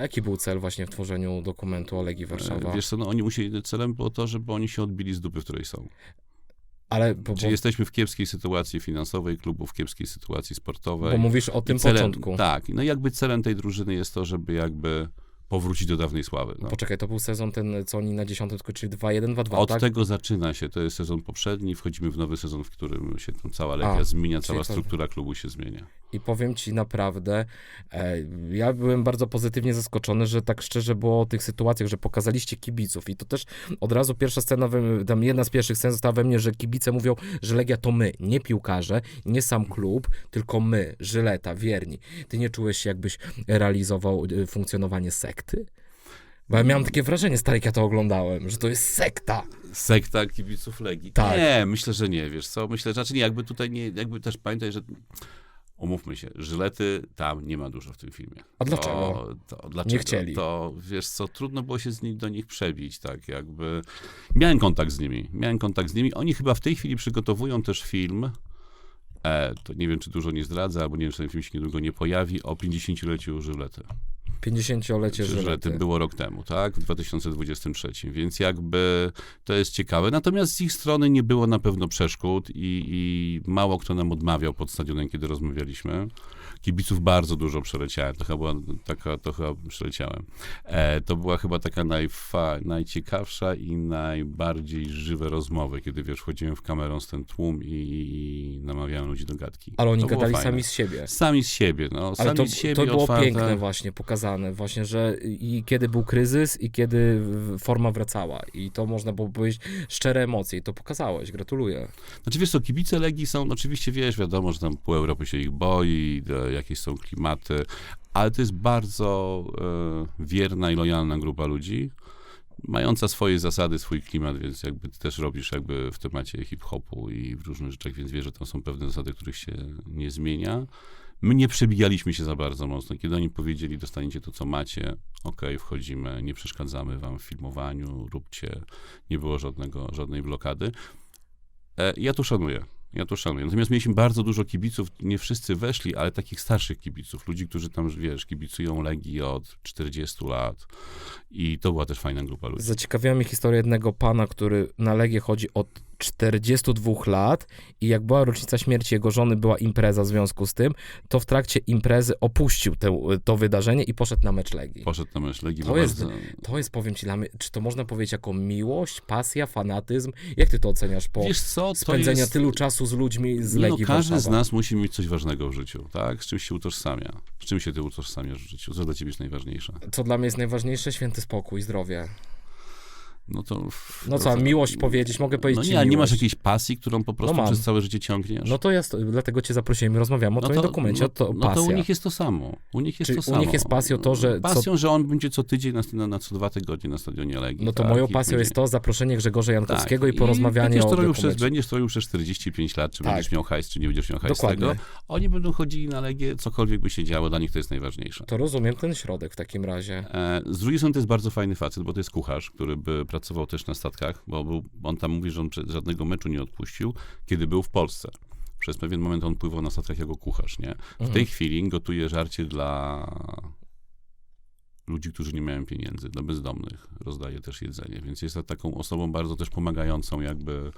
A jaki był cel właśnie w tworzeniu dokumentu o Legii Warszawa? E, Wiesz co, no oni musieli, celem było to, żeby oni się odbili z dupy, w której są. Ale bo, Czyli bo, jesteśmy w kiepskiej sytuacji finansowej, klubu w kiepskiej sytuacji sportowej. bo mówisz o tym celem, początku. Tak, no jakby celem tej drużyny jest to, żeby jakby powrócić do dawnej sławy. No. Poczekaj, to był sezon ten, co oni na dziesiątym skończyli 2-1, 2-2, Od tak? tego zaczyna się, to jest sezon poprzedni, wchodzimy w nowy sezon, w którym się tam cała Legia A, zmienia, cała to- struktura klubu się zmienia. I powiem ci naprawdę, e, ja byłem bardzo pozytywnie zaskoczony, że tak szczerze było o tych sytuacjach, że pokazaliście kibiców i to też od razu pierwsza scena, we, tam jedna z pierwszych scen została we mnie, że kibice mówią, że Legia to my, nie piłkarze, nie sam klub, tylko my, Żyleta, wierni. Ty nie czułeś się jakbyś realizował y, funkcjonowanie sekty? Bo ja miałem takie wrażenie, stary, jak ja to oglądałem, że to jest sekta. Sekta kibiców Legii. Tak. Nie, myślę, że nie, wiesz co, myślę, że znaczy nie, jakby tutaj nie, jakby też pamiętaj, że umówmy się, Żylety tam nie ma dużo w tym filmie. A dlaczego? To, to, dlaczego? chcieli. To, wiesz co, trudno było się z nich, do nich przebić, tak jakby. Miałem kontakt z nimi, miałem kontakt z nimi. Oni chyba w tej chwili przygotowują też film, e, to nie wiem, czy dużo nie zdradzę, albo nie wiem, czy ten film się niedługo nie pojawi, o 50-leciu Żylety. 50-lecie Że Żylety. to było rok temu, tak? W 2023. Więc jakby to jest ciekawe. Natomiast z ich strony nie było na pewno przeszkód i, i mało kto nam odmawiał pod stadionem, kiedy rozmawialiśmy. Kibiców bardzo dużo przeleciałem. To chyba była taka, to chyba przeleciałem. E, to była chyba taka najfa, najciekawsza i najbardziej żywe rozmowy, kiedy wiesz, wchodziłem w kamerą z ten tłum i, i namawiałem ludzi do gadki. Ale oni to gadali fajne. sami z siebie. Sami z siebie, no. Ale Sami to, z siebie to było otwarte. piękne właśnie pokazane, właśnie, że i kiedy był kryzys i kiedy forma wracała i to można było powiedzieć szczere emocje i to pokazałeś, gratuluję. Znaczy wiesz co, kibice Legii są, oczywiście wiesz, wiadomo, że tam pół Europy się ich boi, e, jakieś są klimaty, ale to jest bardzo e, wierna i lojalna grupa ludzi, mająca swoje zasady, swój klimat, więc jakby ty też robisz jakby w temacie hip-hopu i w różnych rzeczach, więc wiesz, że tam są pewne zasady, których się nie zmienia. My nie przebijaliśmy się za bardzo mocno. Kiedy oni powiedzieli, dostaniecie to, co macie, okej, wchodzimy, nie przeszkadzamy wam w filmowaniu, róbcie, nie było żadnego, żadnej blokady. E, Ja to szanuję. Ja to szanuję. Natomiast mieliśmy bardzo dużo kibiców, nie wszyscy weszli, ale takich starszych kibiców, ludzi, którzy tam, wiesz, kibicują Legii od 40 lat. I to była też fajna grupa ludzi. Zaciekawiła mnie historia jednego pana, który na Legię chodzi od 42 lat i jak była rocznica śmierci jego żony, była impreza w związku z tym, to w trakcie imprezy opuścił te, to wydarzenie i poszedł na mecz Legii. Poszedł na mecz Legii. To jest- bardzo- To jest, powiem ci, mnie, czy to można powiedzieć jako miłość, pasja, fanatyzm? Jak ty to oceniasz po Wiesz co, spędzenia jest... tylu czasu z ludźmi z Nie Legii no, każdy Warszawa? z nas musi mieć coś ważnego w życiu, tak? Z czym się utożsamia. Z czym się ty utożsamiasz w życiu? Co dla ciebie jest najważniejsze? Co dla mnie jest najważniejsze? Święty spokój, zdrowie. No to... No co, miłość powiedzieć, mogę powiedzieć No nie, a nie masz jakiejś pasji, którą po prostu mam. przez całe życie ciągniesz? No to jest, dlatego cię zaprosiłem i rozmawiamy o No twoim dokumencie, no, to no to pasja. u nich jest to samo. U nich jest Czyli to u samo. nich jest pasją to, że co- Pasją, że on będzie co tydzień, na, na, na co dwa tygodnie na stadionie Legii. No to tak? moją I pasją będzie- jest to zaproszenie Grzegorza Jankowskiego tak. i porozmawianie będziesz o robił przez, dokumencie. Będziesz to robił przez 45 lat, czy Tak. będziesz miał hajs, czy nie będziesz miał hajs Dokładnie. tego. Oni będą chodzili na Legię, cokolwiek by się działo, dla nich to jest najważniejsze. To rozumiem ten środek w takim razie. E, Z drugiej strony to jest bardzo fajny facet, bo to jest kucharz, który by pracował też na statkach, bo był, on tam mówi, że on żadnego meczu nie odpuścił, kiedy był w Polsce. Przez pewien moment on pływał na statkach jako kucharz, nie? W Mhm. tej chwili gotuje żarcie dla ludzi, którzy nie mają pieniędzy, dla bezdomnych. Rozdaje też jedzenie, więc jest taką osobą bardzo też pomagającą jakby,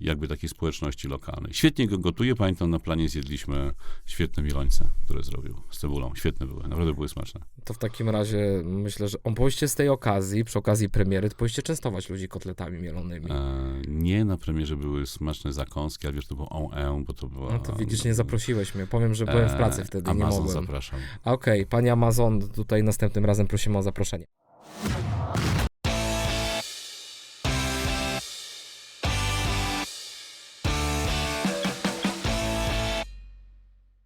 jakby takiej społeczności lokalnej. Świetnie go gotuje, pamiętam na planie zjedliśmy świetne wilońce, które zrobił z cebulą. Świetne były, naprawdę były smaczne. To w takim razie myślę, że on powinniście z tej okazji, przy okazji premiery, to powinniście częstować ludzi kotletami mielonymi. E, nie na premierze były smaczne zakąski, ale wiesz, to było on en, bo to była... No to widzisz, nie zaprosiłeś mnie. Powiem, że byłem w pracy e, wtedy i nie Amazon mogłem. zapraszam. A Okej, panie Amazon, tutaj następnym razem prosimy o zaproszenie.